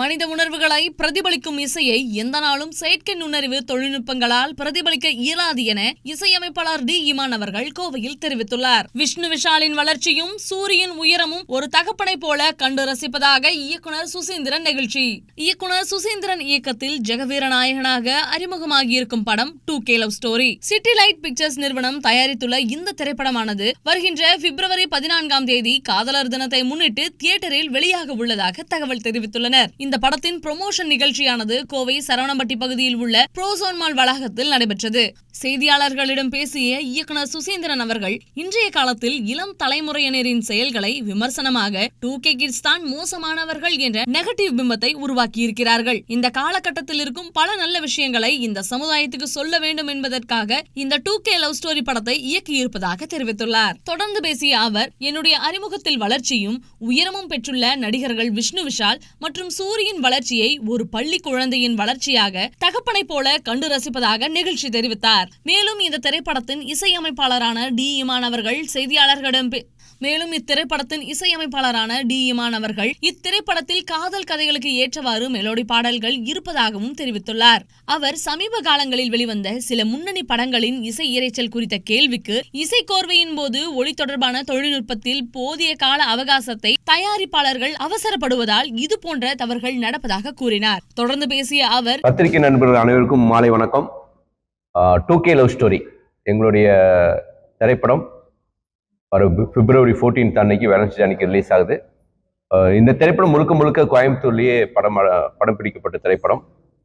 மனித உணர்வுகளை பிரதிபலிக்கும் இசையை எந்த நாளும் செயற்கை நுண்ணறிவு தொழில்நுட்பங்களால் பிரதிபலிக்க இயலாது என இசையமைப்பாளர் டி. இமான் அவர்கள் கோவையில் தெரிவித்துள்ளார். விஷ்ணு விஷாலின் வளர்ச்சியும் சூரியன் உயரமும் ஒரு தகப்பனை போல கண்டு ரசிப்பதாக இயக்குனர் சுசீந்திரன் நிகழ்ச்சி. இயக்குனர் சுசீந்திரன் இயக்கத்தில் ஜெகவீர நாயகனாக அறிமுகமாகியிருக்கும் படம் two K love story. City light pictures நிறுவனம் தயாரித்துள்ள இந்த திரைப்படமானது வருகின்ற பிப்ரவரி பதினான்காம் தேதி காதலர் தினத்தை முன்னிட்டு தியேட்டரில் வெளியாக உள்ளதாக தகவல் தெரிவித்துள்ளனர். இந்த படத்தின் ப்ரொமோஷன் நிகழ்ச்சியானது கோவை சரவணம்பட்டி பகுதியில் உள்ள புரோசோன் மால் வளாகத்தில் நடைபெற்றது. செய்தியாளர்களிடம் பேசிய இயக்குனர் சுசீந்திரன் அவர்கள் இன்றைய காலத்தில் இளம் தலைமுறையினரின் செயல்களை விமர்சனமாக டூ கே கிட்ஸ் தான் மோசமானவர்கள் என்ற நெகட்டிவ் பிம்பத்தை உருவாக்கியிருக்கிறார்கள். இந்த காலகட்டத்தில் இருக்கும் பல நல்ல விஷயங்களை இந்த சமுதாயத்துக்கு சொல்ல வேண்டும் என்பதற்காக இந்த டூ கே லவ் ஸ்டோரி படத்தை இயக்கியிருப்பதாக தெரிவித்துள்ளார். தொடர்ந்து பேசிய அவர் என்னுடைய அறிமுகத்தில் வளர்ச்சியும் உயரமும் பெற்றுள்ள நடிகர்கள் விஷ்ணு விஷால் மற்றும் கல்லூரியின் வளர்ச்சியை ஒரு பள்ளி குழந்தையின் வளர்ச்சியாக தகப்பனை போல கண்டு ரசிப்பதாக நிகழ்ச்சி தெரிவித்தார். மேலும் இந்த திரைப்படத்தின் இசையமைப்பாளரான டி இமான் அவர்கள் செய்தியாளர்களிடம் மேலும் இத்திரைப்படத்தின் இசையமைப்பாளரான டி. இமான் அவர்கள் இத்திரைப்படத்தில் காதல் கதைகளுக்கு ஏற்றவாறு மெலோடி பாடல்கள் இருப்பதாகவும் தெரிவித்துள்ளார். அவர் சமீப காலங்களில் வெளிவந்த சில முன்னணி படங்களின் இசை இரைச்சல் குறித்த கேள்விக்கு இசை கோர்வையின் போது ஒளி தொடர்பான தொழில்நுட்பத்தில் போதிய கால அவகாசத்தை தயாரிப்பாளர்கள் அவசரப்படுவதால் இது போன்ற தவறுகள் நடப்பதாக கூறினார். தொடர்ந்து பேசிய அவர் பத்திரிகை நண்பர்கள் அனைவருக்கும் மாலை வணக்கம். டூ கே லவ் ஸ்டோரி எங்களுடைய திரைப்படம். வர பிப்ரவரி 14th அன்னைக்கு வேலன்ஸ் அன்னைக்கு ரிலீஸ் ஆகுது. இந்த திரைப்படம் முழுக்க முழுக்க கோயம்புத்தூர்லேயே படம் படம் பிடிக்கப்பட்ட திரைப்படம்.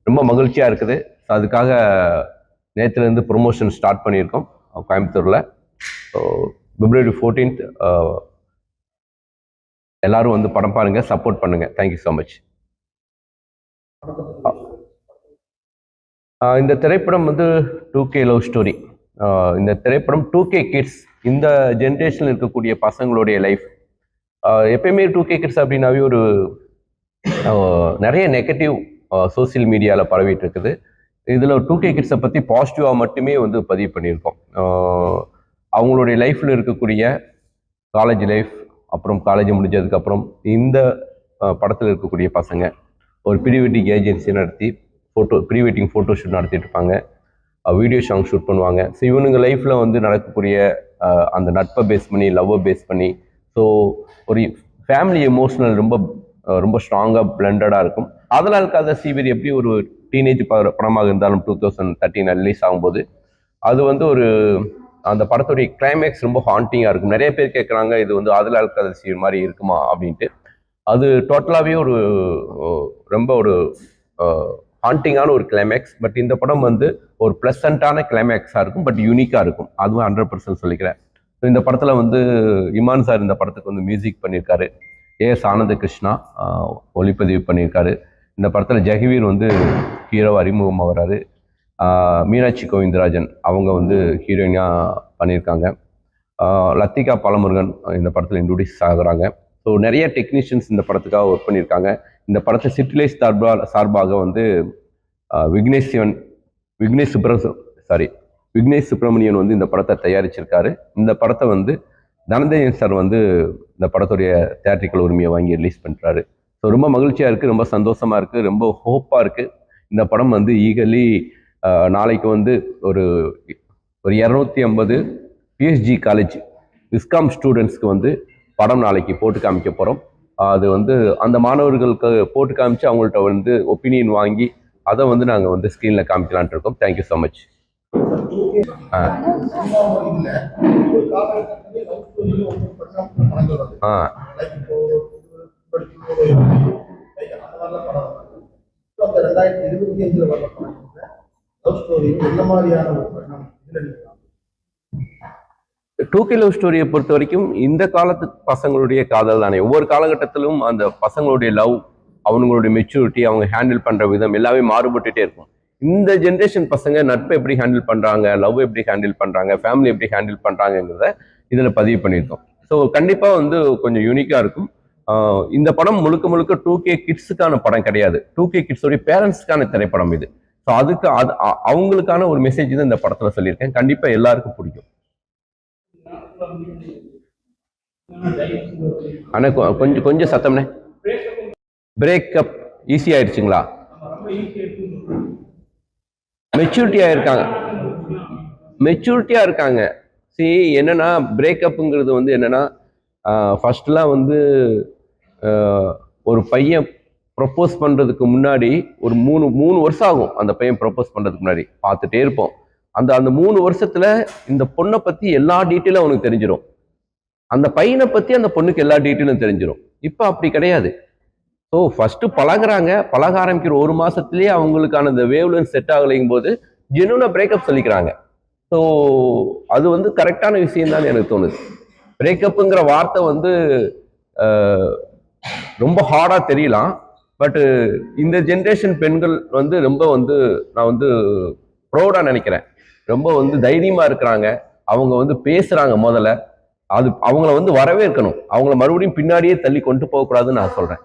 ரொம்ப மகிழ்ச்சியாக இருக்குது. ஸோ அதுக்காக நேற்றுலேருந்து ப்ரொமோஷன் ஸ்டார்ட் பண்ணியிருக்கோம் கோயம்புத்தூரில். ஸோ பிப்ரவரி ஃபோர்டீன்த் எல்லாரும் வந்து படம் பாருங்கள் சப்போர்ட் பண்ணுங்கள் தேங்க்யூ ஸோ மச் இந்த திரைப்படம் வந்து டூ கே லவ் ஸ்டோரி இந்த திரைப்படம் டூ கே கிட்ஸ் இந்த ஜென்ரேஷனில் இருக்கக்கூடிய பசங்களுடைய லைஃப் எப்பயுமே டூ கே கிட்ஸ் அப்படின்னாவே ஒரு நிறைய நெகட்டிவ் சோஷியல் மீடியாவில் பரவிட்டு இருக்குது. இதில் டூ கே கிட்ஸை பற்றி பாசிட்டிவாக மட்டுமே வந்து பதிவு பண்ணியிருக்கோம். அவங்களுடைய லைஃப்பில் இருக்கக்கூடிய காலேஜ் லைஃப் அப்புறம் காலேஜ் முடிஞ்சதுக்கப்புறம் இந்த படத்தில் இருக்கக்கூடிய பசங்க ஒரு ப்ரீ வெட்டிங் ஏஜென்சி நடத்தி photo pre wedding photo shoot நடத்திட்டு இருப்பாங்க. வீடியோ சாங் ஷூட் பண்ணுவாங்க. ஸோ இவனுங்க லைஃப்பில் வந்து நடக்கக்கூடிய அந்த நட்பை பேஸ் பண்ணி லவ்வை பேஸ் பண்ணி ஸோ ஒரு ஃபேமிலி எமோஷனல் ரொம்ப ரொம்ப ஸ்ட்ராங்காக பிளண்டடாக இருக்கும். அதனால் கதை சீவர் எப்படி ஒரு டீனேஜ் படமாக இருந்தாலும் டூ தௌசண்ட் தேர்ட்டின் ரிலீஸ் ஆகும்போது அது வந்து ஒரு அந்த படத்துடைய கிளைமேக்ஸ் ரொம்ப ஹாண்டிங்காக இருக்கும். நிறைய பேர் கேட்குறாங்க இது வந்து ஆதலால் கதை சீர் மாதிரி இருக்குமா அப்படின்ட்டு. அது டோட்டலாகவே ஒரு ரொம்ப ஒரு ஹாண்டிங்கான ஒரு கிளைமேக்ஸ் பட் இந்த படம் வந்து ஒரு ப்ளசண்ட்டான கிளைமேக்ஸாக இருக்கும் பட் யூனிக்காக இருக்கும். அதுவும் ஹண்ட்ரட் பர்சன்ட் சொல்லிக்கிறேன். ஸோ இந்த படத்தில் வந்து இமான் சார் இந்த படத்துக்கு வந்து மியூசிக் பண்ணியிருக்காரு. ஏஎஸ் ஆனந்த கிருஷ்ணா ஒளிப்பதிவு பண்ணியிருக்காரு. இந்த படத்தில் ஜெகவீர் வந்து ஹீரோ அறிமுகமாகறாரு ஆஹ், மீனாட்சி கோவிந்தராஜன் அவங்க வந்து ஹீரோயினாக பண்ணியிருக்காங்க. லத்திகா பாலமுருகன் இந்த படத்தில் இன்ட்ரொடியூஸ் ஆகுறாங்க. ஸோ நிறைய டெக்னீஷியன்ஸ் இந்த படத்துக்காக ஒர்க் பண்ணியிருக்காங்க. இந்த படத்தை சிட்டிலைஸ் சார்பாக சார்பாக வந்து விக்னேஷ் சிவன் விக்னேஷ் சுப்ர சாரி விக்னேஷ் சுப்பிரமணியன் வந்து இந்த படத்தை தயாரிச்சிருக்காரு. இந்த படத்தை வந்து தனஞ்சயன் சார் வந்து இந்த படத்துடைய தேட்டரிக்கல் உரிமையை வாங்கி ரிலீஸ் பண்ணுறாரு ஸோ ரொம்ப மகிழ்ச்சியாக இருக்குது ரொம்ப சந்தோஷமாக இருக்குது ரொம்ப ஹோப்பாக இருக்குது இந்த படம் வந்து ஈகலி நாளைக்கு வந்து ஒரு ஒரு இரநூத்தி ஐம்பது பிஎஸ்ஜி காலேஜ் விஸ்காம் ஸ்டூடெண்ட்ஸ்க்கு வந்து படம் நாளைக்கு போட்டு காமிக்க போகிறோம் அது வந்து அந்த மாணவர்களுக்கு போட்டு காமிச்சு அவங்கள்ட்ட வந்து ஒப்பீனியன் வாங்கி அதை வந்து நாங்கள் வந்து ஸ்க்ரீனில் காமிக்கலான்ட்டு இருக்கோம். தேங்க்யூ ஸோ மச் ஆ. படம் ரெண்டாயிரத்தி இருபத்தி அஞ்சுல வர என்ன மாதிரியான ஒரு படம் இதுல நீங்க டூ கிலோ ஸ்டோரியை பொறுத்த வரைக்கும் இந்த காலத்து பசங்களுடைய காதல் தானே. ஒவ்வொரு காலகட்டத்திலும் அந்த பசங்களுடைய லவ் அவங்களுடைய மெச்சூரிட்டி அவங்க ஹேண்டில் பண்ணுற விதம் எல்லாமே மாறுபட்டுட்டே இருக்கும். இந்த ஜென்ரேஷன் பசங்க நட்பை எப்படி ஹேண்டில் பண்ணுறாங்க லவ் எப்படி ஹேண்டில் பண்ணுறாங்க ஃபேமிலி எப்படி ஹேண்டில் பண்ணுறாங்கிறத இதில் பதிவு பண்ணியிருக்கோம். ஸோ கண்டிப்பாக வந்து கொஞ்சம் யூனிக்காக இருக்கும். இந்த படம் முழுக்க முழுக்க டூ கே கிட்ஸுக்கான படம் கிடையாது. டூ கே கிட்ஸோடைய பேரண்ட்ஸ்க்கான திரைப்படம் இது. ஸோ அதுக்கு அது அவங்களுக்கான ஒரு மெசேஜ் தான் இந்த படத்தில் சொல்லியிருக்கேன். கண்டிப்பாக எல்லாருக்கும் பிடிக்கும். அண்ணா கொஞ்சம் கொஞ்சம் சத்தம்ண்ணே பிரேக்கப் ஈஸி ஆயிடுச்சுங்களா? மெச்சூரிட்டியாக இருக்காங்க மெச்சூரிட்டியாக இருக்காங்க. சி என்னன்னா பிரேக்கப்புங்கிறது வந்து என்னன்னா ஃபர்ஸ்ட்லாம் வந்து ஒரு பையன் ப்ரப்போஸ் பண்ணுறதுக்கு முன்னாடி ஒரு மூணு மூணு வருஷம் ஆகும். அந்த பையன் ப்ரப்போஸ் பண்ணுறதுக்கு முன்னாடி. பார்த்துட்டே இருப்போம். அந்த அந்த மூணு வருஷத்துல இந்த பொண்ணை பற்றி எல்லா டீட்டெயிலும் அவனுக்கு தெரிஞ்சிடும் அந்த பையனை பற்றி அந்த பொண்ணுக்கு எல்லா டீட்டெயிலும் தெரிஞ்சிடும் இப்போ அப்படி கிடையாது. ஸோ ஃபர்ஸ்ட் பழகுறாங்க. பழக ஆரம்பிக்கிற ஒரு மாசத்துலயே அவங்களுக்கான இந்த வேவ்லன் செட் ஆகலைங்கும் போது ஜெனுவனா பிரேக்கப் சொல்லிக்கிறாங்க. ஸோ அது வந்து கரெக்டான விஷயம் தான் எனக்கு தோணுது. பிரேக்கப்புங்கிற வார்த்தை வந்து ரொம்ப ஹார்டாக தெரியலாம். பட்டு இந்த ஜென்ரேஷன் பெண்கள் வந்து ரொம்ப வந்து நான் வந்து ப்ரௌடாக நினைக்கிறேன். ரொம்ப வந்து தைரியமாக இருக்கிறாங்க. அவங்க வந்து பேசுகிறாங்க முதல்ல. அது அவங்கள வந்து வரவேற்கணும். அவங்கள மறுபடியும் பின்னாடியே தள்ளி கொண்டு போகக்கூடாதுன்னு நான் சொல்கிறேன்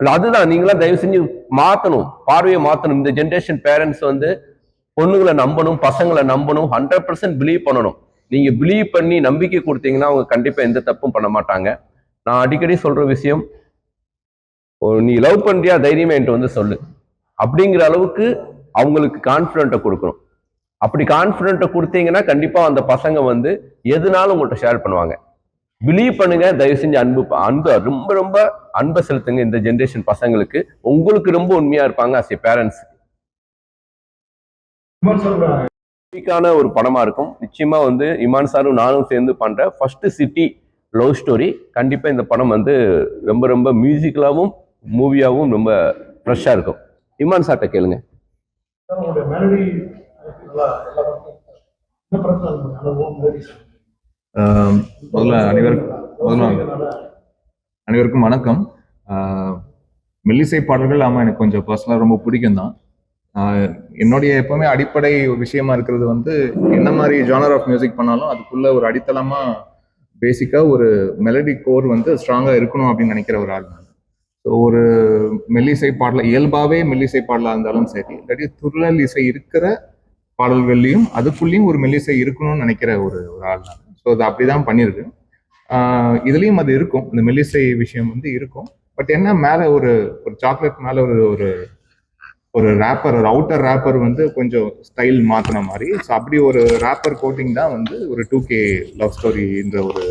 இல்ல அதுதான். நீங்களாம் தயவு செஞ்சு மாத்தணும். பார்வையை மாத்தணும். இந்த ஜென்ரேஷன் பேரண்ட்ஸ் வந்து பொண்ணுங்களை நம்பணும் பசங்களை நம்பணும் ஹண்ட்ரட் பர்சன்ட் பிலீவ் பண்ணணும். நீங்க பிலீவ் பண்ணி நம்பிக்கை கொடுத்தீங்கன்னா அவங்க கண்டிப்பா எந்த தப்பும் பண்ண மாட்டாங்க. நான் அடிக்கடி சொல்ற விஷயம் நீ லவ் பண்றியா? தைரியமா என்கிட்ட வந்து சொல்லு. அப்படிங்கிற அளவுக்கு அவங்களுக்கு கான்ஃபிடென்ட்டை கொடுக்கணும். அப்படி கான்ஃபிடென்ட்டை கொடுத்தீங்கன்னா கண்டிப்பா அந்த பசங்க வந்து எதுனாலும் உங்கள்கிட்ட ஷேர் பண்ணுவாங்க. பிலீவ் பண்ணுங்க தயவு செஞ்சு அன்பு அன்பு ரொம்ப ரொம்ப அன்பை செலுத்துங்க இந்த ஜென்ரேஷன் பசங்களுக்கு. உங்களுக்கு ரொம்ப உண்மையா இருப்பாங்க அஸ் ஏ பேரண்ட்ஸ் யூனிக்கான ஒரு படமா இருக்கும். நிச்சயமா வந்து இமான் சாரும் நானும் சேர்ந்து பண்ற ஃபர்ஸ்ட் சிட்டி லவ் ஸ்டோரி கண்டிப்பா இந்த படம் வந்து ரொம்ப ரொம்ப மியூசிக்கலாவும் மூவியாவும் ரொம்ப ஃப்ரெஷ்ஷா இருக்கும். இமான் சார்ட்ட கேளுங்க. முதல்ல அனைவருக்கும் முதல்ல அனைவருக்கும் வணக்கம். மெல்லிசை பாடல்கள் ஆமாம் எனக்கு கொஞ்சம் பர்சனலாக ரொம்ப பிடிக்கும் தான் என்னுடைய எப்பவுமே அடிப்படை ஒரு விஷயமா இருக்கிறது வந்து என்ன மாதிரி ஜானர் ஆஃப் மியூசிக் பண்ணாலும் அதுக்குள்ள ஒரு அடித்தளமா பேசிக்காக ஒரு மெலடி கோர் வந்து ஸ்ட்ராங்காக இருக்கணும் அப்படின்னு நினைக்கிற ஒரு ஆள் நான். ஸோ ஒரு மெல்லிசை பாடல இயல்பாகவே மெல்லிசை பாடலாக இருந்தாலும் சரி இல்லாட்டி துருளல் இசை இருக்கிற பாடல்கள்லையும் அதுக்குள்ளேயும் ஒரு மெல்லிசை இருக்கணும்னு நினைக்கிற ஒரு ஒரு ஆள் நான். ஸோ அது அப்படிதான் பண்ணியிருக்கு இதுலேயும் அது இருக்கும். இந்த மெல்லிசை விஷயம் வந்து இருக்கும். பட் என்ன மேலே ஒரு ஒரு சாக்லேட் மேலே ஒரு ஒரு ஒரு ரேப்பர் ஒரு அவுட்டர் ரேப்பர் வந்து கொஞ்சம் ஸ்டைல் மாற்றின மாதிரி. ஸோ அப்படி ஒரு ரேப்பர் கோட்டிங் தான் வந்து ஒரு டூ கே லவ் ஸ்டோரின்ற ஒரு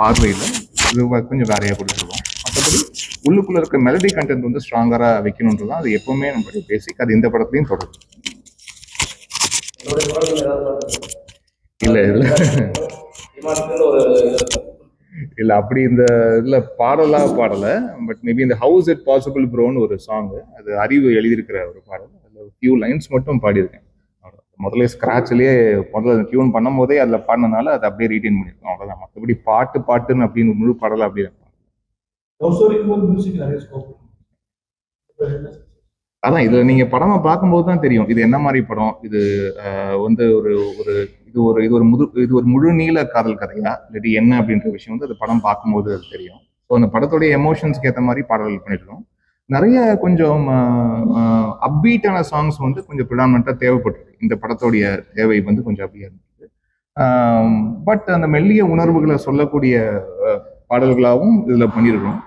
பார்வையில் இது கொஞ்சம் வேறையாக கொடுத்துருவோம் மற்றபடி உள்ளுக்குள்ள இருக்க மெலடி கண்டென்ட் வந்து ஸ்ட்ராங்கரா வைக்கணுன்றது தான் அது எப்பவுமே நம்மளுடைய பேசிக் அது இந்த படத்துலையும் தொடரும். இல்ல இதுல இல்ல அப்படி இந்த இதுல பாடலா பாடல. பட் மேபி இந்த ஹவுஸ் இட் பாசிபிள் ப்ரோன்னு ஒரு சாங் அது அறிவு எழுதியிருக்கிற ஒரு பாடல். அதுல ஃபியூ லைன்ஸ் மட்டும் பாடியிருக்கேன். முதல்ல ஸ்கிராட்ச்லயே முதல்ல டியூன் பண்ணும் போதே அதுல பாடினனால அதை அப்படியே ரீட்டைன் பண்ணியிருக்கோம். அவ்வளவுதான். மற்றபடி பாட்டு பாட்டுன்னு அப்படின்னு முழு பாடல அப்படியே போது மியூசிக் நிறைய ஸ்கோப் அதான் இதுல நீங்க படமா பார்க்கும்போது தான் தெரியும். இது என்ன மாதிரி படம்? இது ஆஹ், வந்து ஒரு ஒரு இது ஒரு இது ஒரு முது இது ஒரு முழு நீள காதல் கதையா? இல்லாட்டி என்ன அப்படின்ற விஷயம் வந்து அது படம் பார்க்கும்போது அது தெரியும். ஸோ அந்த படத்துடைய எமோஷன்ஸ்க்கு ஏற்ற மாதிரி பாடல்கள் பண்ணிருக்கோம் நிறைய கொஞ்சம் அப்பீட்டான சாங்ஸ் வந்து கொஞ்சம் ப்ரிடாமினாக தேவைப்பட்டிருக்கு. இந்த படத்தோடைய தேவை வந்து கொஞ்சம் அப்படியே இருந்தது பட் அந்த மெல்லிய உணர்வுகளை சொல்லக்கூடிய பாடல்களாகவும் இதில் பண்ணியிருக்கோம்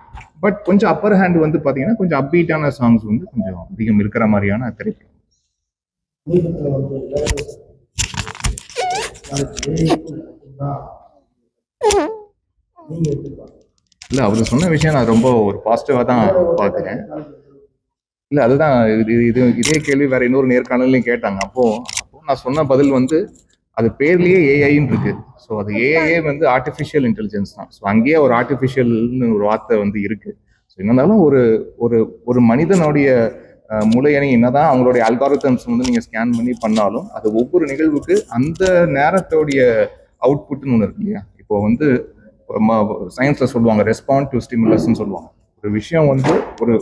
பட் கொஞ்சம் அப்பர் ஹேண்ட் வந்து பார்த்தீங்கன்னா கொஞ்சம் அப்பீட்டான சாங்ஸ் வந்து கொஞ்சம் அதிகம் இருக்கிற மாதிரியான திரைப்படம். இல்லை அவர் சொன்ன விஷயம் நான் ரொம்ப ஒரு பாசிட்டிவாக தான் பார்க்குறேன் இல்லை அதுதான் இது இது இதே கேள்வி வேற இன்னொரு நேர்காணலையும் கேட்டாங்க. அப்போ அப்போ நான் சொன்ன பதில் வந்து அது பேர்லயே ஏஐன்னு இருக்கு. ஸோ அது ஏஐஏ வந்து ஆர்டிஃபிஷியல் இன்டெலிஜென்ஸ் தான். ஸோ அங்கேயே ஒரு ஆர்டிஃபிஷியல்னு ஒரு வார்த்தை வந்து இருக்கு. ஸோ இருந்தாலும் ஒரு ஒரு ஒரு மனிதனுடைய அஹ், மூளையணி என்னதான் அவங்களுடைய அல்காரிதம்ஸ் வந்து நீங்க ஸ்கேன் பண்ணி பண்ணாலும் அது ஒவ்வொரு நிகழ்வுக்கு அந்த நேரத்தோடைய அவுட்புட்னு ஒன்று இருக்கு இல்லையா? இப்போ வந்து சயின்ஸ்ல சொல்லுவாங்க ரெஸ்பாண்ட் டு ஸ்டிமுலஸ்ன்னு சொல்லுவாங்க. ஒரு விஷயம் வந்து ஒரு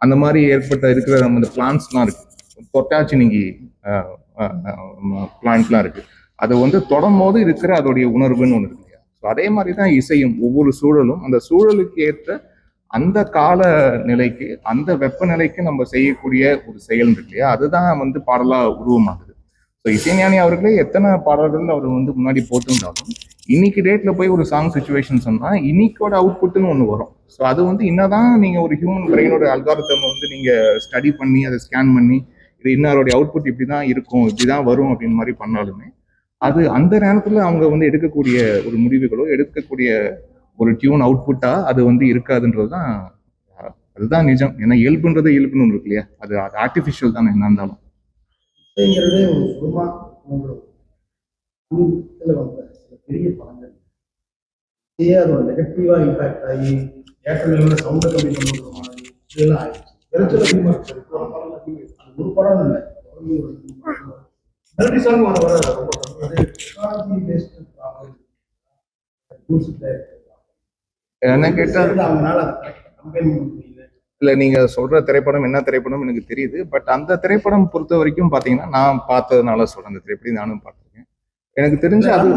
அந்த மாதிரி ஏற்பட்ட இருக்கிற நம்ம இந்த பிளான்ஸ்லாம் இருக்கு. தொட்டாச்சி நீங்கி பிளான்ட்லாம் இருக்குது அது வந்து தொடம்போது இருக்கிற அதோடைய உணர்வுன்னு ஒன்று இருக்கு இல்லையா? ஸோ அதே மாதிரி தான் இசையும் ஒவ்வொரு சூழலும். அந்த சூழலுக்கு ஏற்ற அந்த கால நிலைக்கு அந்த வெப்பநிலைக்கு நம்ம செய்யக்கூடிய ஒரு செயல் இருக்கு இல்லையா? அதுதான் வந்து பாடலா உருவமாகுது ஸோ இசைஞானி அவர்களே எத்தனை பாடல்கள் அவர் வந்து முன்னாடி போட்டிருந்தாலும் இன்னைக்கு டேட்ல போய் ஒரு சாங் சுச்சுவேஷன் சொன்னா இன்னைக்கோட அவுட்புட்னு ஒன்று வரும். ஸோ அது வந்து என்னதான் நீங்க ஒரு ஹியூமன் பிரெயினோட அல்காரத்தம் வந்து நீங்க ஸ்டடி பண்ணி அதை ஸ்கேன் பண்ணி இது இன்னாரோடைய அவுட்புட் இப்படி தான் இருக்கும் இப்படி தான் வரும் அப்படின்னு மாதிரி பண்ணாலுமே அது அந்த நேரத்துல அவங்க வந்து எடுக்கக்கூடிய ஒரு முடிவுகளோ எடுக்கக்கூடிய ஒரு டியூன் அவுட்புட்டா அது வந்து இருக்காதுன்றது தான் அதுதான் நிஜம். ஏன்னா இயல்புன்றது இயல்புன்னு ஒன்று இருக்கு இல்லையா? அது அது ஆர்டிஃபிஷியல் தானே என்ன இருந்தாலும். பெரிய படங்கள். அதோட இம்பாக்ட் ஆகி சவுண்டை கம்மி பண்ணுற மாதிரி இதெல்லாம் ஆயிடுச்சு. ஒரு படம் ஒரு படம் இல்லை. சாங் வர வர ரொம்ப டெக்னாலஜி பேஸ்டு ப்ராப்ளம் என்ன கேட்டா? அவங்களால கம்பெனி இல்ல நீங்க சொல்ற திரைப்படம் என்ன திரைப்படம் எனக்கு தெரியுது. பட் அந்த திரைப்படம் பொறுத்த வரைக்கும் பாத்தீங்கன்னா நான் பார்த்ததுனால சொல்றேன் அந்த திரைப்படம். நானும் பார்த்திருக்கேன். எனக்கு தெரிஞ்சு அது.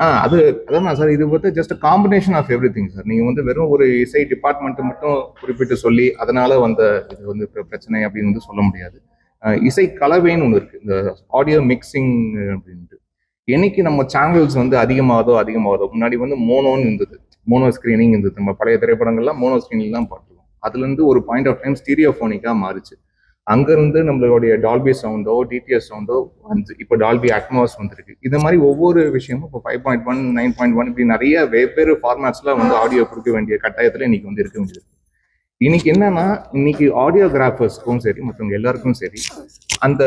ஆ அது அதான் சார் இது வந்து just combination of everything sir. நீங்க வந்து வெறும் ஒரு இசை டிபார்ட்மெண்ட் மட்டும் குறிப்பிட்டு சொல்லி அதனால வந்த இது வந்து பிர- பிரச்சனை அப்படின்னு வந்து சொல்ல முடியாது. இசை கலவைன்னு ஒன்று இருக்கு. இந்த ஆடியோ மிக்சிங் அப்படின்ட்டு. என்னைக்கு நம்ம சேனல்ஸ் வந்து அதிகமாகதோ அதிகமாகதோ முன்னாடி வந்து மோனோன்னு இருந்தது. மோனோ ஸ்கிரீனிங் இருந்தது. நம்ம பழைய திரைப்படங்கள்லாம் மோனோ ஸ்கிரீனிங் தான் பார்த்துருவோம் அதுலேருந்து ஒரு பாயிண்ட் ஆஃப் டைம் ஸ்டீரியோஃபோனிக்காக மாறிச்சு. அங்கேருந்து நம்மளுடைய டால்பி சவுண்டோ டிடிஎஸ் சவுண்டோ வந்து இப்போ டால்பி அட்மாஸ் வந்திருக்கு. இந்த மாதிரி ஒவ்வொரு விஷயமும் இப்போ five point one nine point one இப்படி நிறைய வெவ்வேறு ஃபார்மேட்ஸ்ல வந்து ஆடியோ கொடுக்க வேண்டிய கட்டாயத்தில் இன்னைக்கு வந்து இருக்க வேண்டியது. இன்னைக்கு என்னன்னா இன்னைக்கு ஆடியோகிராஃபர்ஸ்க்கும் சரி மற்றவங்க எல்லாருக்கும் சரி அந்த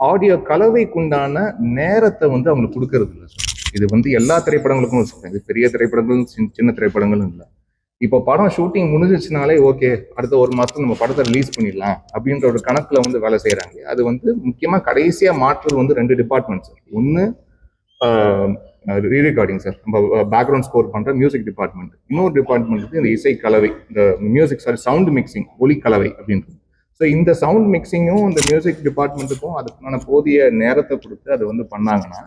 ஆடியோ கலவைக்குண்டான நேரத்தை வந்து அவங்களுக்கு கொடுக்கறது இல்லை சார். இது வந்து எல்லா திரைப்படங்களுக்கும் சொல்றேன் இது பெரிய திரைப்படங்களும் சின்ன- சின்ன திரைப்படங்களும் இல்லை. இப்போ படம் ஷூட்டிங் முடிஞ்சிச்சுனாலே ஓகே அடுத்த ஒரு மாதத்துல நம்ம படத்தை ரிலீஸ் பண்ணிடலாம் அப்படின்ற ஒரு கணக்கில் வந்து வேலை செய்கிறாங்க அது வந்து முக்கியமாக கடைசியாக மாற்றுறது வந்து ரெண்டு டிபார்ட்மெண்ட்ஸ் ஒன்று ரீ ரெக்கார்டிங் சார் நம்ம பேக்ரவுண்ட் ஸ்கோர் பண்ணுற மியூசிக் டிபார்ட்மெண்ட் இன்னொரு டிபார்ட்மெண்ட் வந்து இந்த இசை கலவை இந்த மியூசிக் சாரி சவுண்ட் மிக்சிங் ஒலி கலவை அப்படின்றது. ஸோ இந்த சவுண்ட் மிக்சிங்கும் இந்த மியூசிக் டிபார்ட்மெண்ட்டுக்கும் அதுக்கான போதிய நேரத்தை கொடுத்து அதை வந்து பண்ணாங்கன்னா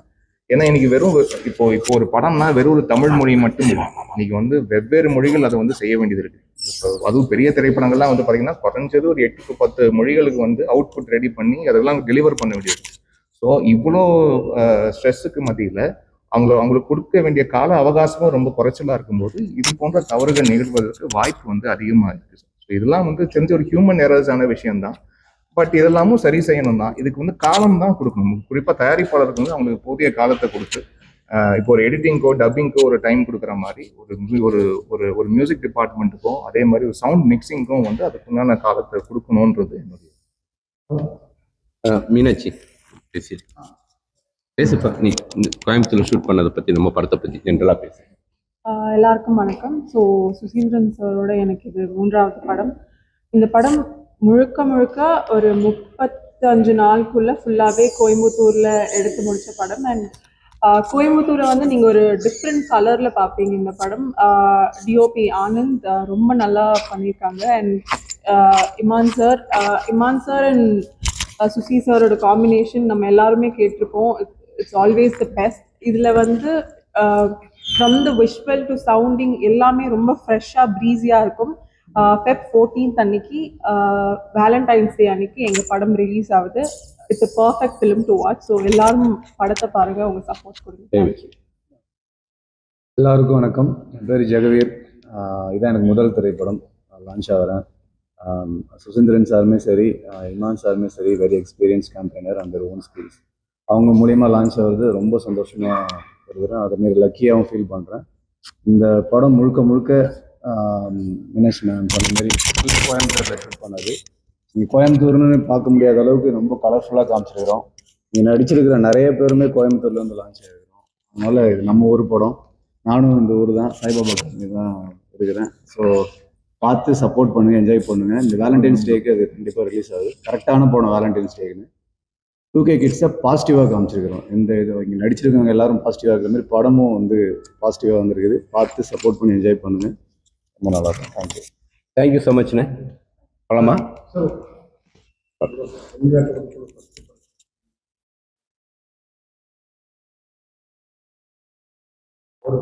ஏன்னா இன்னைக்கு வெறும் இப்போ இப்போ ஒரு படம்னா வெறும் ஒரு தமிழ் மொழி மட்டும் இல்லை. இன்னைக்கு வந்து வெவ்வேறு மொழிகள் அதை வந்து செய்ய வேண்டியது இருக்கு. இப்போ அதுவும் பெரிய திரைப்படங்கள்லாம் வந்து பார்த்தீங்கன்னா குறைஞ்சது ஒரு எட்டு பத்து மொழிகளுக்கு வந்து அவுட்புட் ரெடி பண்ணி அதெல்லாம் டெலிவர் பண்ண வேண்டியது ஸோ இவ்வளோ ஸ்ட்ரெஸ்ஸுக்கு மத்தியில் அவங்க அவங்களுக்கு கொடுக்க வேண்டிய கால அவகாசமும் ரொம்ப குறைச்சலா இருக்கும்போது இது போன்ற தவறுகள் நிகழ்வதற்கு வாய்ப்பு வந்து அதிகமாக இருக்கு. ஸோ இதெல்லாம் வந்து தெரிஞ்ச ஒரு ஹியூமன் எரர்ஸான விஷயம்தான். பட் இதெல்லாமும் சரி செய்யணும் தான் இதுக்கு வந்து காலம் தான் கொடுக்கணும். குறிப்பாக தயாரிப்பாளருக்கு வந்து அவங்களுக்கு போதிய காலத்தை கொடுத்து இப்போ ஒரு எடிட்டிங்க்கோ டப்பிங்க்கோ ஒரு டைம் கொடுக்குற மாதிரி ஒரு ஒரு ஒரு ஒரு மியூசிக் டிபார்ட்மெண்ட்டுக்கும் அதே மாதிரி ஒரு சவுண்ட் மிக்சிங்க்கும் வந்து அதுக்குண்டான காலத்தை கொடுக்கணுன்றது என்னுடைய மீனாட்சி பேசி பேசுப்பா நீ கோயம்புத்தூர்ல ஷூட் பண்ணதை பத்தி நம்ம படத்தை பத்தி ஜென்ரலா பேசு. எல்லாருக்கும் வணக்கம். ஸோ சுசீந்திரன் சாரோட எனக்கு இது மூன்றாவது படம். இந்த படம் முழுக்க முழுக்க ஒரு முப்பத்தஞ்சு நாளுக்குள்ள ஃபுல்லாகவே கோயம்புத்தூரில் எடுத்து முடிச்ச படம். அண்ட் கோயம்புத்தூரை வந்து நீங்கள் ஒரு டிஃப்ரெண்ட் கலரில் பார்ப்பீங்க இந்த படம். டிஓபி ஆனந்த் ரொம்ப நல்லா பண்ணியிருக்காங்க and Imman sir Imman sir and Susi சாரோட காம்பினேஷன் நம்ம எல்லாருமே கேட்டிருப்போம். இட்ஸ் ஆல்வேஸ் த பெஸ்ட் இதில் வந்து from the visual to sounding எல்லாமே ரொம்ப ஃப்ரெஷ்ஷாக ப்ரீஸியாக இருக்கும். ஃபெப் ஃபோர்டீன்த் அன்னைக்கு வேலண்டைன்ஸ் டே அன்னைக்கு எங்கள் படம் ரிலீஸ் ஆகுது. It's a perfect film to watch so எல்லாரும் படத்தை பாருங்க. உங்க சப்போர்ட் கொடுங்க. தேங்க்யூ எல்லாருக்கும் வணக்கம். என் பேர் ஜெகவீர். இதான் எனக்கு முதல் திரைப்படம். லான்ச் ஆகிறேன் சுசீந்திரன் சாருமே சரி இமான் சாருமே சரி வெரி எக்ஸ்பீரியன்ஸ் கேம்பெயினர் அந்த ஓன் ஸ்கில்ஸ் அவங்க மூலியமாக லான்ச் ஆகிறது ரொம்ப சந்தோஷமாக இருக்கிறேன் அதேமாரி லக்கியாகவும் ஃபீல் பண்ணுறேன் இந்த படம் முழுக்க முழுக்க மினேஷ் மேம் சொன்ன மாதிரி கோயம்புத்தூரில் ஷூட் பண்ணது. நீங்கள் கோயம்புத்தூர்னு பார்க்க முடியாத அளவுக்கு ரொம்ப கலர்ஃபுல்லாக காமிச்சிருக்கிறோம். இங்கே நடிச்சிருக்கிற நிறைய பேருமே கோயம்புத்தூர்லேருந்து லான்ச் ஆகிருக்கிறோம் அதனால இது நம்ம ஊர் படம். நானும் இந்த ஊர் தான். சாய்பாபா கம்பெனி தான் இருக்கிறேன். ஸோ பார்த்து சப்போர்ட் பண்ணுங்க என்ஜாய் பண்ணுங்க. இந்த வேலண்டைன்ஸ் டேக்கு அது கண்டிப்பாக ரிலீஸ் ஆகுது. கரெக்டான போன வேலண்டைன்ஸ் டேக்குன்னு டூ கே கிட்ஸை பாசிட்டிவாக காமிச்சிருக்கிறோம். இந்த இது இங்கே நடிச்சிருக்கவங்க எல்லாரும் பாசிட்டிவாக இருக்கிற மாதிரி படமும் வந்து பாசிட்டிவாக வந்திருக்குது. பார்த்து சப்போர்ட் பண்ணி என்ஜாய் பண்ணுங்க. ரொம்ப நல்லா இருக்கும். தேங்க்யூ தேங்க்யூ ஸோ மச்ண்ணே ஒரு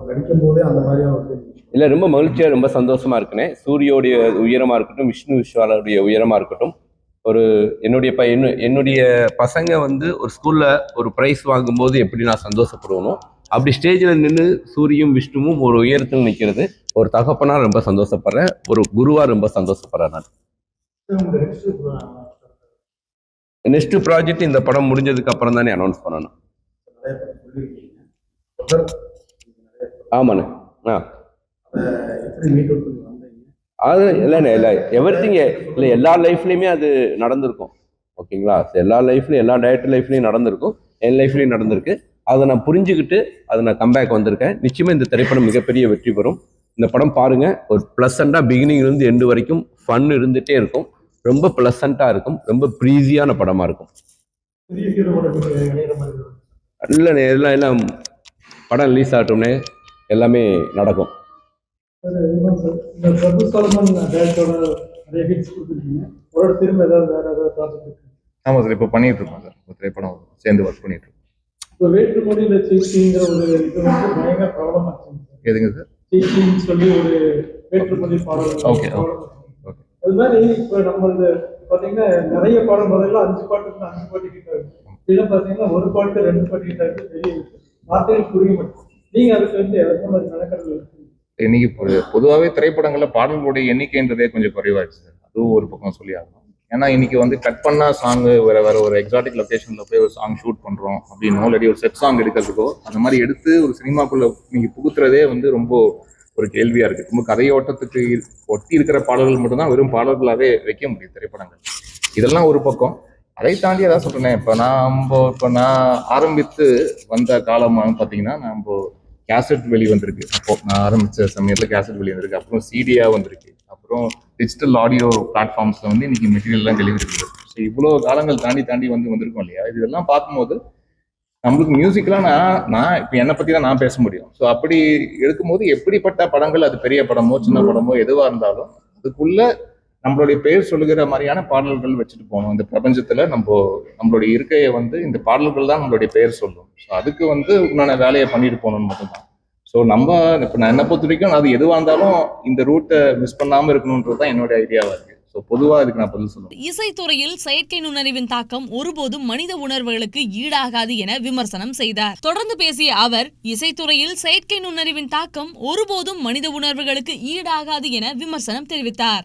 இல்ல ரொம்ப மகிழ்ச்சியா ரொம்ப சந்தோஷமா இருக்குண்ணே சூரியோடைய உயரமா இருக்கட்டும் விஷ்ணு விஷாலுடைய உயரமா இருக்கட்டும் ஒரு என்னுடைய ப என்னுடைய பசங்க வந்து ஒரு ஸ்கூல்ல ஒரு ப்ரைஸ் வாங்கும்போது எப்படி நான் சந்தோஷப்படுவேனோ அப்படி ஸ்டேஜில் நின்று சூரியும் விஷ்ணுவும் ஒரு உயரத்தில் நிற்கிறது ஒரு தகப்பனாக ரொம்ப சந்தோஷப்படுறேன் ஒரு குருவாக ரொம்ப சந்தோஷப்படுறேன் நான். நெக்ஸ்ட் ப்ராஜெக்ட் இந்த படம் முடிஞ்சதுக்கு அப்புறம் தானே அனௌன்ஸ் பண்ணணும். நிறைய ஆமாண்ணே. ஆ. அது இல்லைண்ணே இல்லை எவ்ரி திங் இல்லை எல்லா லைஃப்லேயுமே அது நடந்திருக்கும். ஓகேங்களா எல்லா லைஃப்லையும் எல்லா டயட் லைஃப்லையும் நடந்திருக்கும். என் லைஃப்லையும் நடந்திருக்கு. அதை நான் புரிஞ்சுக்கிட்டு அதை நான் கம்பேக் வந்திருக்கேன். நிச்சயமாக இந்த திரைப்படம் மிகப்பெரிய வெற்றி பெறும். இந்த படம் பாருங்கள் ஒரு ப்ளசண்டாக பிகினிங்லேருந்து எண்டு வரைக்கும் ஃபன் இருந்துகிட்டே இருக்கும். ரொம்ப ப்ளசண்ட்டாக இருக்கும். ரொம்ப ப்ரீஸியான படமாக இருக்கும். இல்லைண்ணே எல்லாம் எல்லாம் படம் ரிலீஸ் ஆகட்டும்னே எல்லாமே நடக்கும். இந்த பிரபு சாலமன் டேரக்டரோட நிறைய ஹிட்ஸ் கொடுத்துருக்கீங்க. அவரோட திரும்ப ஏதாவது வேற ஏதாவது ப்ராஜெக்ட் இருக்கு? ஆமாம் சார் இப்போ பண்ணிட்டு இருக்கோம் சார் ஒரு திரைப்படம் சேர்ந்து ஒர்க் பண்ணிட்டு இருக்கோம். இப்போ வேற்றுமொழியில் சீச்சிங்கிற ஒரு இது வந்து பயங்கர பிரபலமாச்சு எதுங்க சார் சீச்சின்னு சொல்லி ஒரு பாடல் Okay, okay. பிரபலமாச்சு. ஓகே அது மாதிரி இப்போ நம்மளது பார்த்தீங்கன்னா நிறைய பாடம் முதல்ல அஞ்சு பாட்டு இருந்து அஞ்சு பாட்டு கிட்ட இருக்கு பார்த்தீங்கன்னா ஒரு பாட்டு ரெண்டு பாட்டு கிட்ட இருக்கு பெரிய விஷயம். வார்த்தைகள் புரிய மாட்டேங்குது. நீங்க அதுக்கு வந்து எந்த மாதிரி இருக்கு? இன்னைக்கு பொதுவாகவே திரைப்படங்களில் பாடல்களுடைய எண்ணிக்கைன்றதே கொஞ்சம் குறைவாயிடுச்சு சார். அதுவும் ஒரு பக்கம் சொல்லி ஆகணும். ஏன்னா இன்னைக்கு வந்து கட் பண்ணா சாங் வேற வேற ஒரு எக்ஸாட்டிக் லொக்கேஷன்ல போய் ஒரு சாங் ஷூட் பண்றோம் அப்படின்னு ஆல்ரெடி ஒரு செட் சாங் எடுக்கிறதுக்கோ அந்த மாதிரி எடுத்து ஒரு சினிமாக்குள்ள நீங்க புகுத்துறதே வந்து ரொம்ப ஒரு கேள்வியா இருக்கு. ரொம்ப கதையோட்டத்துக்கு ஒட்டி இருக்கிற பாடல்கள் மட்டும்தான் வெறும் பாடல்களாவே வைக்க முடியும் திரைப்படங்கள். இதெல்லாம் ஒரு பக்கம். அதை தாண்டி ஏதாவது சொல்றேன் இப்போ நான் இப்போ நான் ஆரம்பித்து வந்த காலமாக பார்த்தீங்கன்னா நம்ம கேசட் வெளி வந்திருக்கு. அப்போ நான் ஆரம்பித்த சமயத்தில் கேசட் வெளி வந்திருக்கு. அப்புறம் சிடியாக வந்திருக்கு. அப்புறம் டிஜிட்டல் ஆடியோ பிளாட்ஃபார்ம்ஸில் வந்து இன்னைக்கு மெட்டீரியல்லாம் டெலிவரி இருக்குது ஸோ இவ்வளோ காலங்கள் தாண்டி தாண்டி வந்து வந்திருக்கோம் இல்லையா? இதெல்லாம் பார்க்கும்போது நம்மளுக்கு மியூசிக்லாம் நான் நான் இப்போ என்னை பற்றி தான் நான் பேச முடியும். ஸோ அப்படி எடுக்கும்போது எப்படிப்பட்ட படங்கள் அது பெரிய படமோ சின்ன படமோ எதுவாக இருந்தாலும் அதுக்குள்ள நம்மளுடைய பெயர் சொல்லுகிற மாதிரியான பாடல்கள் வச்சுட்டு போகணும். இந்த பிரபஞ்சத்துல நம்ம நம்மளுடைய இருக்கையை வந்து இந்த பாடல்கள் தான் நம்மளுடைய பெயர் சொல்லும். ஸோ அதுக்கு வந்து உண்டான வேலையை பண்ணிட்டு போகணும்னு மட்டும்தான். ஸோ நம்ம இப்போ நான் என்ன பொறுத்த வரைக்கும் அது எதுவாக இருந்தாலும் இந்த ரூட்டை மிஸ் பண்ணாமல் இருக்கணுன்றது தான் என்னுடைய ஐடியாவாக இருக்கு. ஸோ பொதுவாக இதுக்கு நான் பதில் சொல்லுவேன் இசைத்துறையில் செயற்கை நுண்ணறிவின் தாக்கம் ஒருபோதும் மனித உணர்வுகளுக்கு ஈடாகாது என விமர்சனம் செய்தார். தொடர்ந்து பேசிய அவர் இசைத்துறையில் செயற்கை நுண்ணறிவின் தாக்கம் ஒருபோதும் மனித உணர்வுகளுக்கு ஈடாகாது என விமர்சனம் தெரிவித்தார்.